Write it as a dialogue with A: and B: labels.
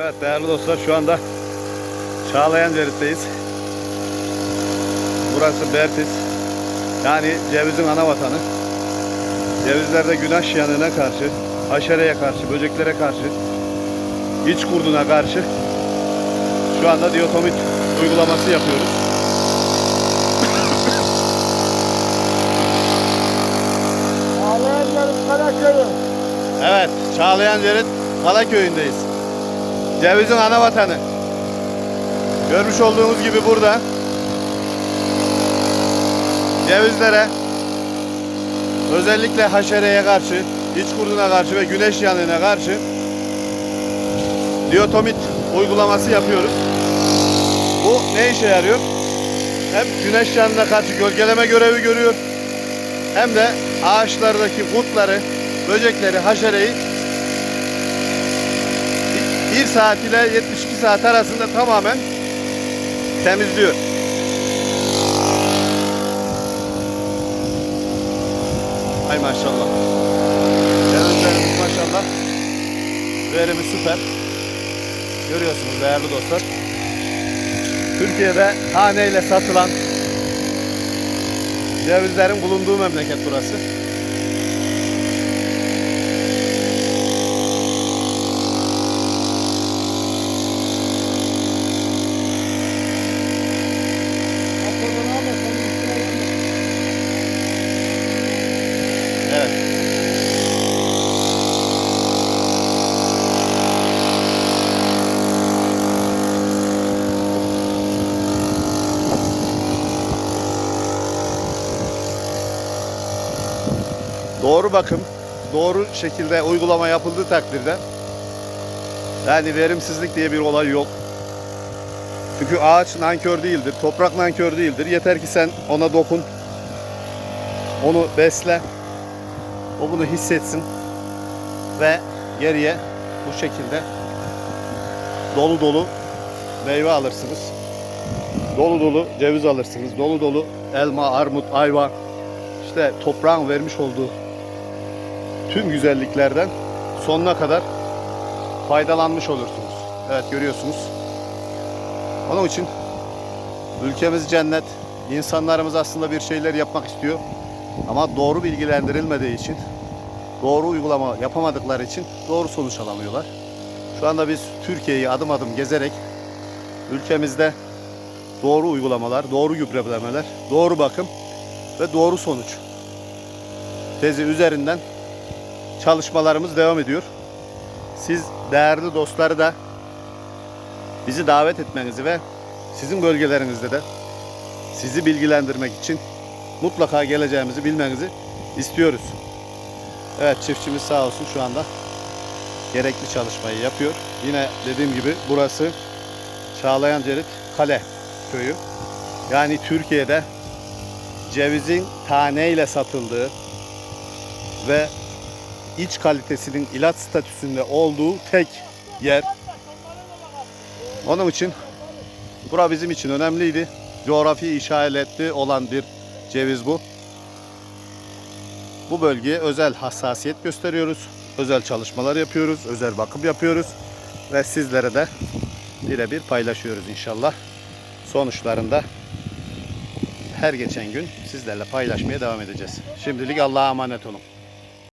A: Evet değerli dostlar şu anda Çağlayan Cerit'teyiz. Burası Bertiz. Yani cevizin ana vatanı. Cevizlerde güneş yanığına karşı, haşereye karşı, böceklere karşı, iç kurduna karşı şu anda diyotomit uygulaması yapıyoruz.
B: Ağlayanların Karaköy'ü.
A: Evet, Çağlayan Cerit Kalaköy'ündeyiz. Cevizin ana vatanı. Görmüş olduğunuz gibi burada cevizlere özellikle haşereye karşı, iç kurduna karşı ve güneş yanığına karşı diyotomit uygulaması yapıyoruz. Bu ne işe yarıyor? Hem güneş yanına karşı gölgeleme görevi görüyor. Hem de ağaçlardaki kurtları, böcekleri, haşereyi 1 saat ile 72 saat arasında tamamen temizliyor. Ay maşallah. Cevizlerimiz maşallah. Verimi süper. Görüyorsunuz değerli dostlar. Türkiye'de haneyle satılan cevizlerin bulunduğu memleket burası. Doğru bakım, doğru şekilde uygulama yapıldığı takdirde yani verimsizlik diye bir olay yok. Çünkü ağaç nankör değildir, toprak nankör değildir. Yeter ki sen ona dokun, onu besle, o bunu hissetsin ve geriye bu şekilde dolu dolu meyve alırsınız. Dolu dolu ceviz alırsınız. Dolu dolu elma, armut, ayva. İşte toprağın vermiş olduğu tüm güzelliklerden sonuna kadar faydalanmış olursunuz. Evet görüyorsunuz. Onun için ülkemiz cennet. İnsanlarımız aslında bir şeyler yapmak istiyor. Ama doğru bilgilendirilmediği için, doğru uygulama yapamadıkları için doğru sonuç alamıyorlar. Şu anda biz Türkiye'yi adım adım gezerek ülkemizde doğru uygulamalar, doğru gübrelemeler, doğru bakım ve doğru sonuç tezi üzerinden çalışmalarımız devam ediyor. Siz değerli dostları da bizi davet etmenizi ve sizin bölgelerinizde de sizi bilgilendirmek için mutlaka geleceğimizi bilmenizi istiyoruz. Evet çiftçimiz sağ olsun şu anda gerekli çalışmayı yapıyor. Yine dediğim gibi burası Çağlayan Cerit Kale köyü. Yani Türkiye'de cevizin taneyle satıldığı ve iç kalitesinin ilaç statüsünde olduğu tek yer. Onun için bura bizim için önemliydi. Coğrafi işaretli olan bir ceviz bu. Bu bölgeye özel hassasiyet gösteriyoruz. Özel çalışmalar yapıyoruz. Özel bakım yapıyoruz. Ve sizlere de birebir paylaşıyoruz inşallah. Sonuçlarında her geçen gün sizlerle paylaşmaya devam edeceğiz. Şimdilik Allah'a emanet olun.